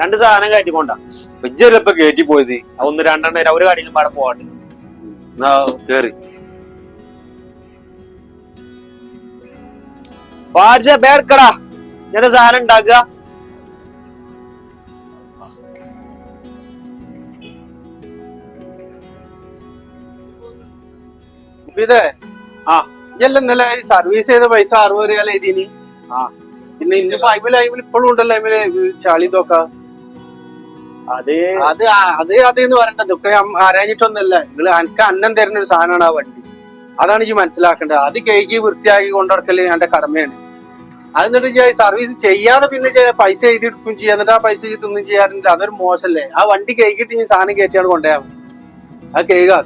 രണ്ട് സാധനം കയറ്റിക്കൊണ്ട. വെജ്ജല്ലപ്പ കയറ്റി പോയത്? ഒന്ന് രണ്ടെണ്ണം ഒരു കടയിലും പാടെ എന്നാ കേറി. വാട്സേ ബേർക്കടാ ഞാൻ സാധനം ഉണ്ടാക്കുക. ഇതേ? ആ. ഇല്ല ഇന്നലെ ഈ സർവീസ് ചെയ്ത പൈസ അറുപത് രൂപ എഴുതിനി? ആ. പിന്നെ ഇന്നിപ്പോ അയിമിൽ അയിമിൽ ഇപ്പോഴും ഉണ്ടല്ലോ അയിമിൽ ചാളി തോക്ക. അത് അത് അത് അതേന്ന് എന്ന് പറയണ്ടത് ഇതൊക്കെ ആരാഞ്ഞിട്ടൊന്നല്ല നിങ്ങൾ എനിക്ക് അന്നം തരുന്ന ഒരു സാധനമാണ് ആ വണ്ടി. അതാണ് ഈ മനസ്സിലാക്കേണ്ടത്. അത് കേക്ക് വൃത്തിയാക്കി കൊണ്ടുനടക്കൽ എന്റെ കടമയാണ്. അത് എന്നിട്ട് സർവീസ് ചെയ്യാതെ പിന്നെ പൈസ എഴുതി എടുക്കും ചെയ്യാം എന്നിട്ട് ആ പൈസ എഴുതി തിന്നും ചെയ്യാറുണ്ട്. അതൊരു മോശമല്ലേ? ആ വണ്ടി കേക്കിട്ട് ഈ സാധനം കയറ്റിയാണ് കൊണ്ടുപോയാൽ മതി. അത് കേൾക്കാ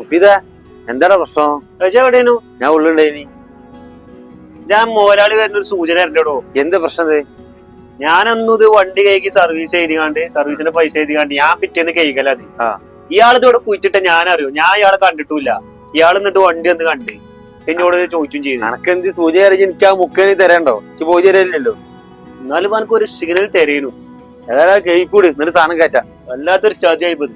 മുഫീദ എന്താടാ പ്രശ്നം? എവിടെയായിരുന്നു? ഞാൻ ഉള്ളുണ്ടായിനി ഞാൻ മോലാളി വരുന്ന ഒരു സൂചന തരണ്ടോ എന്ത് പ്രശ്നം? ഞാനൊന്നും ഇത് വണ്ടി കൈക്ക് സർവീസ് ചെയ്തിക്കാണ്ട് സർവീസിന്റെ പൈസ ചെയ്തിക്കാണ്ട് ഞാൻ പിറ്റേന്ന് കൈകലത് ആ. ഇയാൾ ഇത് ഇവിടെ കുഴിച്ചിട്ട് ഞാൻ അറിയൂ ഞാൻ ഇയാളെ കണ്ടിട്ടില്ല ഇയാൾ എന്നിട്ട് വണ്ടി ഒന്ന് കണ്ട് എന്നോട് ചോദിച്ചും ചെയ്തു. എനക്ക് എന്ത് സൂചന അറിയിച്ച് എനിക്ക് ആ മുക്കനി തരണ്ടോ? എനിക്ക് പോയി തരല്ലോ എന്നാലും എനിക്ക് ഒരു സിഗ്നൽ തരേനു. ഏതായാലും കേക്കൂട് എന്നിട്ട് സാധനം കയറ്റാം. വല്ലാത്തൊരു ചതിയായി പോയി.